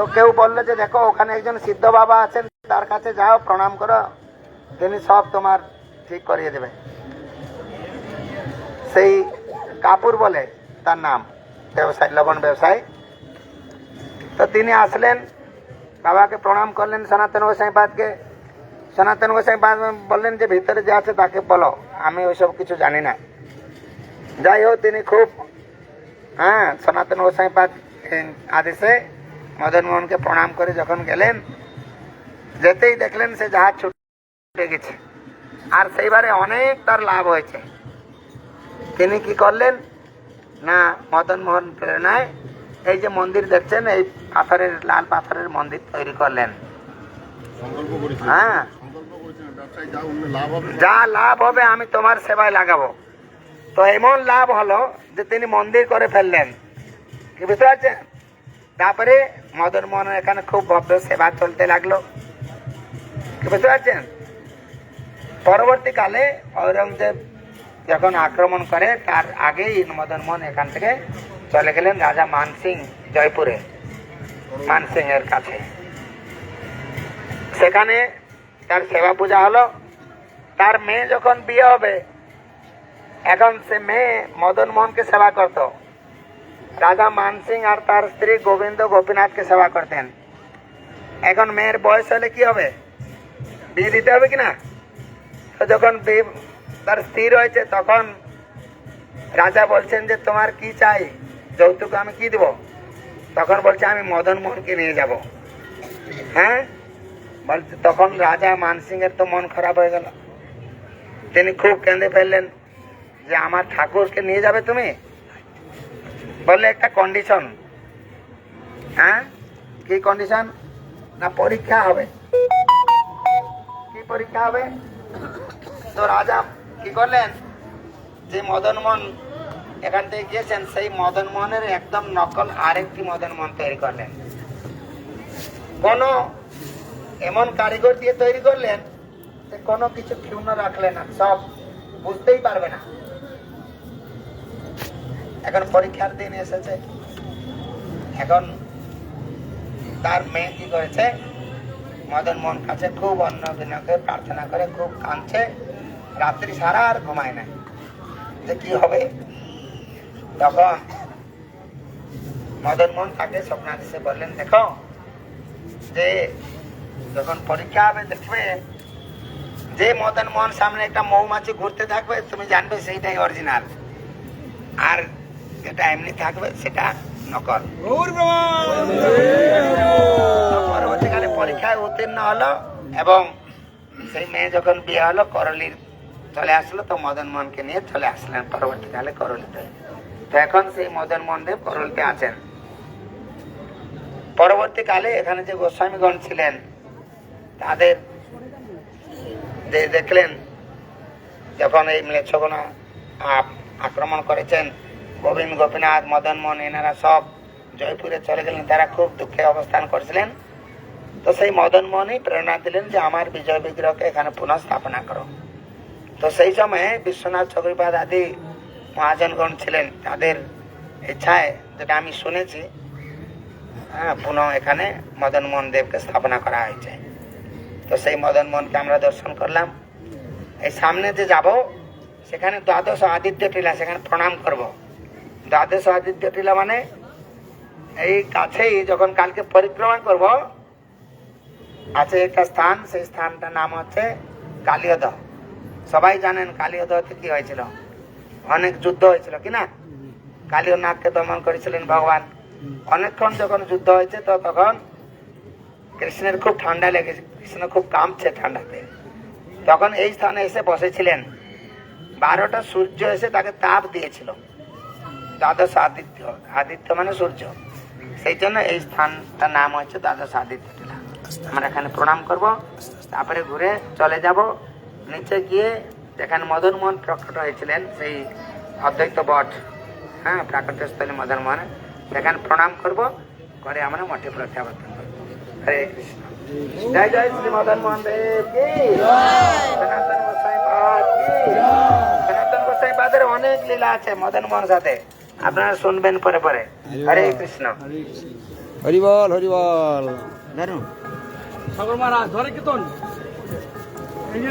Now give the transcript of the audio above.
তো কেউ বলল যে, দেখো, ওখানে একজন সিদ্ধ বাবা আছেন, তার কাছে যাও, প্রণাম করো। তিনি সব তোমার ঠিক করিয়ে দেবে। সেই কাপুর বলে তার নাম, ব্যবসায়ী, লবণ ব্যবসায়ী। তো তিনি আসলেন, বাবাকে প্রণাম করলেন সনাতন গোসাইপাদকে সনাতন গোসাইপাদ বললেন যে, ভিতরে যে আছে তাকে বলো, আমি ওইসব কিছু জানি না। যাই হোক, তিনি খুব হ্যাঁ সনাতন গোসাইপাদ আদেশে মদন মোহনকে প্রণাম করে যখন গেলেন যেতেই দেখলেন সে জাহাজ ছুটে গেছে। আর সেইবারে অনেক তার লাভ হয়েছে। তিনি কি করলেন? না মদন মোহন প্রেরণায় এই যে মন্দির দেখছেন এই পাথরের লাল পাথরের মন্দির তৈরি করলেন। হ্যাঁ। যা লাভ হবে আমি তোমার সেবায় লাগাবো। তো এমন লাভ হলো যে তিনি মন্দির করে ফেললেন। কি বুঝতে পারছেন? তারপরে মদন মোহন এখানে খুব ভব্য সেবা চলতে লাগল। বুঝতে পারছেন? পরবর্তীকালে ঔরঙ্গজেব যখন আক্রমণ করে, তার আগেই মদন মোহন এখান থেকে চলে গেলেন রাজা মানসিং জয়পুরে মানসিং এর কাছে। সেখানে তার সেবা পূজা হলো। তার মেয়ে যখন বিয়ে হবে, এখন সে মেয়ে মদন মোহনকে সেবা করত। রাজা মানসিং আর তার স্ত্রী গোবিন্দ গোপীনাথকে সেবা করতেন এখন মেয়ের বয়স হলে কি হবে বিয়ে দিতে হবে কিনা তো যখন বিয়ে তার স্থির হয়েছে তখন রাজা বলছেন যে তোমার কি চাই যৌতুক আমি কি দেব তখন বলছে আমি মদন মোহনকে নিয়ে যাব হ্যাঁ বলছে তখন রাজা মানসিং এর তো মন খারাপ হয়ে গেল। তিনি খুব কেঁদে ফেললেন যে, আমার ঠাকুরকে নিয়ে যাবে তুমি? বললে একটা কন্ডিশন হ্যাঁ? কি কন্ডিশন না, পরীক্ষা হবে। কি পরীক্ষা হবে? তো রাজা কি করলেন? যে মদন মোহন এখান থেকে গিয়েছেন, সেই মদন মোহনের একদম নকল আরেকটি মদন মোহন তৈরি করলেন। কোনো এমন কারিগর দিয়ে তৈরি করলেন যে কোনো কিছু ক্ষুণ্ণ রাখলেন না, সব বুঝতেই পারবে না। এখন পরীক্ষার দিন এসেছে। এখন তার মেয়ে কি করেছে? মদন মোহন কাছে খুব অন্য দিনকে প্রার্থনা করে, খুব কাঁদছে। রাত্রি সারা আর ঘুমায় না যে কি হবে? তখন মদন মোহন তাকে স্বপ্নাদেশে বললেন, দেখো, যে যখন পরীক্ষা হবে, দেখবে যে মদন মোহন সামনে একটা মৌমাছি ঘুরতে থাকবে, তুমি জানবে সেইটাই অরিজিনাল আর যেটা এমনি থাকবে সেটা নকল। পরবর্তীকালে পরীক্ষায় উত্তীর্ণ হলো এবং সেই মেয়ে যখন বিয়ে হলো করলির চলে আসলো তো মদন মোহনকে নিয়ে চলে আসলেন পরবর্তীকালে করলিতে। তো এখন সেই মদন মোহন দেব করলিতে আছেন। পরবর্তীকালে এখানে যে গোস্বামীগণ ছিলেন তাদের দেখলেন যখন এই ম্লেচ্ছগণা আক্রমণ করেছেন গোবিন্দ গোপীনাথ, মদন মোহন, এনারা সব জয়পুরে চলে গেলেন। তারা খুব দুঃখে অবস্থান করছিলেন। তো সেই মদন মোহনই প্রেরণা দিলেন যে, আমার বিজয় বিগ্রহকে এখানে পুনঃ স্থাপনা করো। তো সেই সময়ে বিশ্বনাথ চক্রপাত আদি মহাজনগণ ছিলেন। তাদের ইচ্ছায়, যেটা আমি শুনেছি হ্যাঁ পুনঃ এখানে মদন মোহন দেবকে স্থাপনা করা হয়েছে। তো সেই মদন মোহনকে আমরা দর্শন করলাম। এই সামনে যে যাব, সেখানে দ্বাদশ আদিত্য টিলা, সেখানে প্রণাম করব। দ্বাদশ আদিত্য টিলা মানে? এই কাছেই যখন কালকে পরিক্রমা করব, আছে একটা স্থান, সেই স্থানটার নাম হচ্ছে কালিয়দ। সবাই জানেন কালিয়দতে কি হয়েছিল? অনেক যুদ্ধ হয়েছিল, কি না? কালিয়নাথকে দমন করেছিলেন ভগবান। অনেকক্ষণ যখন যুদ্ধ হয়েছে, তো তখন কৃষ্ণের খুব ঠান্ডা লেগেছে, কৃষ্ণ খুব কামছে ঠান্ডাতে। তখন এই স্থানে এসে বসেছিলেন। বারোটা সূর্য এসে তাকে তাপ দিয়েছিল। দ্বাদশ আদিত্য আদিত্য মানে সূর্য। সেই জন্য এই স্থানটার নাম হচ্ছে দ্বাদশ আদিত্য টিলা। আমরা এখানে প্রণাম করব। তারপরে ঘুরে চলে যাব। নিচে গিয়ে যেখানে মদন মোহন প্রকট হয়েছিলেন, সেই অদ্বৈত বট হ্যাঁ প্রাকট্যস্থলী মদন মোহন, সেখানে প্রণাম করব। করে আমরা মঠে প্রত্যাবর্তন করব। হরে কৃষ্ণ। জয় জয় শ্রী মদন মোহন দেব। সনাতন গোসাই সনাতন গোসাই অনেক লীলা আছে মদন মোহন সাথে। আপনারা শুনবেন পরে পরে। হরে কৃষ্ণ। হরিবল হরিবল দারুণ সাগর মহারাজ ধরে কীর্তন। এই